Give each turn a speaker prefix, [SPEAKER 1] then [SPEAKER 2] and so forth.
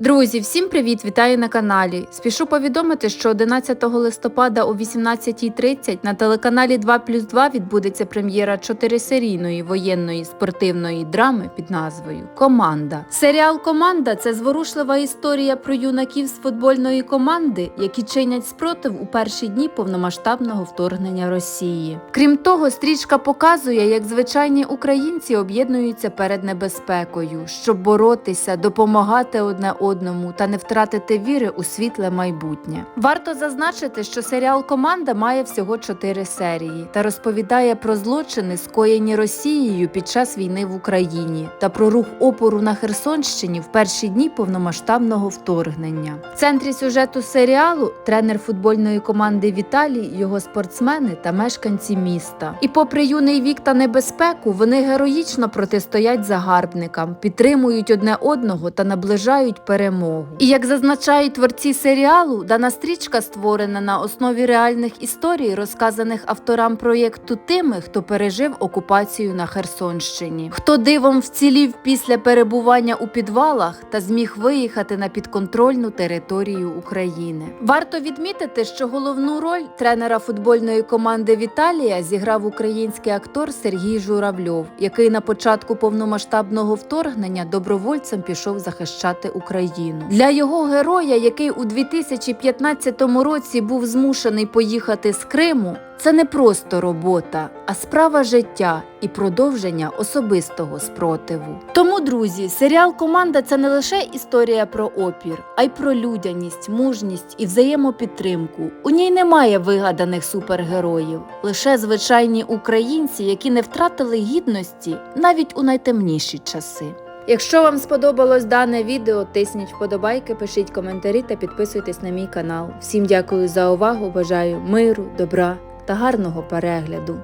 [SPEAKER 1] Друзі, всім привіт! Вітаю на каналі. Спішу повідомити, що 11 листопада о 18.30 на телеканалі 2 плюс 2 відбудеться прем'єра чотирисерійної воєнної спортивної драми під назвою Команда. Серіал Команда це зворушлива історія про юнаків з футбольної команди, які чинять спротив у перші дні повномасштабного вторгнення Росії. Крім того, стрічка показує, як звичайні українці об'єднуються перед небезпекою, щоб боротися, допомагати одне одному та не втратити віри у світле майбутнє. Варто зазначити, що серіал Команда має всього чотири серії та розповідає про злочини, скоєні Росією під час війни в Україні, та про рух опору на Херсонщині в перші дні повномасштабного вторгнення. В центрі сюжету серіалу тренер футбольної команди Віталій, його спортсмени та мешканці міста. І попри юний вік та небезпеку, вони героїчно протистоять загарбникам, підтримують одне одного та наближають перемогу. І як зазначають творці серіалу, дана стрічка створена на основі реальних історій, розказаних авторам проєкту тими, хто пережив окупацію на Херсонщині, хто дивом вцілів після перебування у підвалах та зміг виїхати на підконтрольну територію України. Варто відмітити, що головну роль тренера футбольної команди Віталія зіграв український актор Сергій Журавльов, який на початку повномасштабного вторгнення добровольцем пішов захищати Україну. Для його героя, який у 2015 році був змушений поїхати з Криму, це не просто робота, а справа життя і продовження особистого спротиву. Тому, друзі, серіал Команда це не лише історія про опір, а й про людяність, мужність і взаємопідтримку. У ній немає вигаданих супергероїв, лише звичайні українці, які не втратили гідності навіть у найтемніші часи. Якщо вам сподобалось дане відео, тисніть вподобайки, пишіть коментарі та підписуйтесь на мій канал. Всім дякую за увагу, бажаю миру, добра та гарного перегляду.